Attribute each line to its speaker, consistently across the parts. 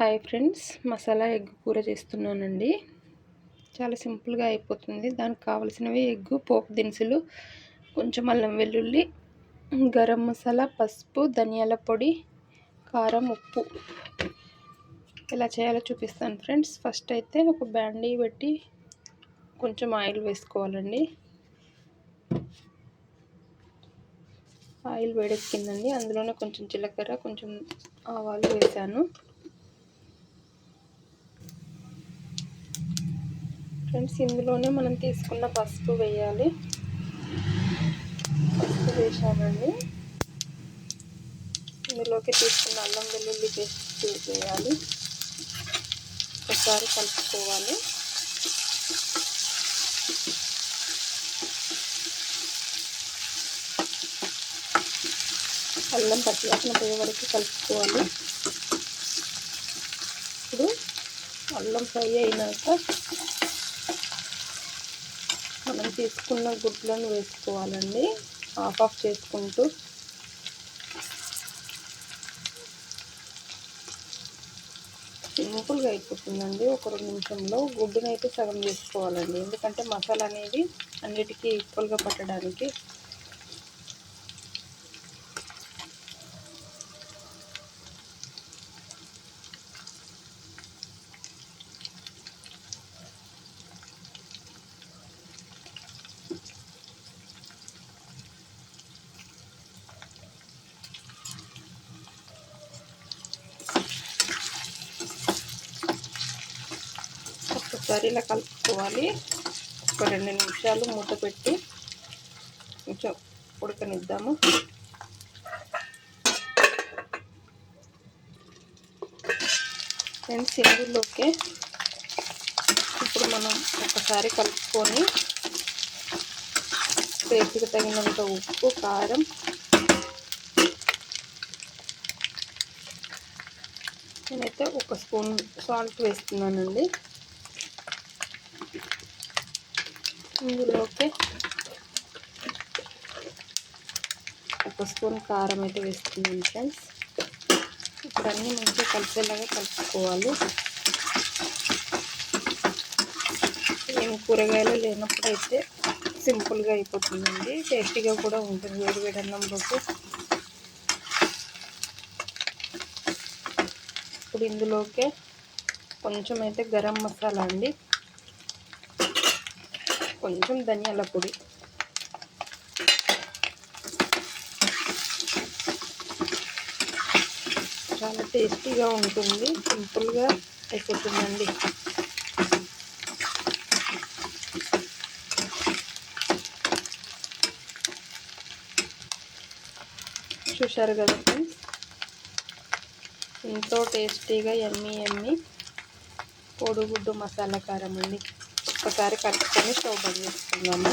Speaker 1: Hi friends masala egg కూర చేస్తున్నానండి. చాలా సింపుల్గా అయిపోతుంది. దానికి కావలసినవి ఎగ్ పోపు దినుసులు కొంచెం అల్లం వెల్లుల్లి గరం మసాలా పసుపు ధనియాల పొడి కారం ఉప్పు. ఎలా చేయాలో చూపిస్తాను ఫ్రెండ్స్. ఫస్ట్ అయితే ఒక బ్యాండీ పెట్టి కొంచెం ఆయిల్ వేసుకోవాలండి. ఆయిల్ వేడెక్కిందండి. అందులోనే కొంచెం జీలకర్ర కొంచెం ఆవాలు వేసాను. ఫ్రెండ్స్ ఇందులోనే మనం తీసుకున్న పసుపు వేయాలి. పసుపు వేసామండి ఇందులోకి తీసుకున్న అల్లం వెల్లుల్లి పేస్ట్ వేయాలి. ఒకసారి కలుపుకోవాలి. అల్లం పచ్చివాసన పోయే వరకు కలుపుకోవాలి. ఇప్పుడు అల్లం ఫ్రై అయినాక తీసుకున్న గుడ్లను వేసుకోవాలండి. ఆఫ్ ఆఫ్ చేసుకుంటూ. సింపుల్గా అయిపోతుందండి. ఒక రెండు నిమిషంలో గుడ్డునైతే సగం చేసుకోవాలండి. ఎందుకంటే మసాలా అనేది అన్నిటికీ ఈక్వల్గా పట్టడానికి ఒకసారి ఇలా కలుపుకోవాలి. ఒక రెండు నిమిషాలు మూత పెట్టి కొంచెం ఉడకనిద్దాము. నేను సింగిల్లోకే ఇప్పుడు మనం ఒకసారి కలుపుకొని టేస్ట్కి తగినంత ఉప్పు కారం నేనైతే ఒక స్పూన్ సాల్ట్ వేస్తున్నానండి. ఇందులోకి ఒక స్పూన్ కారం అయితే వేస్తున్నాను ఫ్రెండ్స్. ఇప్పుడు అన్నీ మంచిగా కలిసేలాగా కలుపుకోవాలి. ఏం కూరగాయలు లేనప్పుడు అయితే సింపుల్గా అయిపోతుందండి. టేస్టీగా కూడా ఉంటుంది వేడి వేడి అన్నంలోకి. ఇప్పుడు ఇందులోకి కొంచెం అయితే గరం మసాలా అండి. కొంచెం ధనియాల పొడి. చాలా టేస్టీగా ఉంటుంది. సింపుల్గా అయిపోతుందండి. చూశారు కదా ఫ్రెండ్స్? ఎంతో టేస్టీగా ఎమ్మి ఎమ్మి. కోడిగుడ్డు మసాలా కారం అండి. ఒకసారి కలుపుకొని స్టవ్ బంద్ చేసుకుందాము.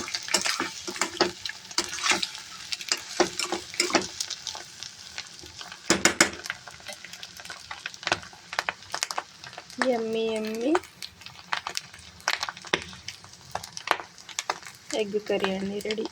Speaker 1: ఎమ్మి ఎమ్మి ఎగ్ కర్రీ అండి రెడీ.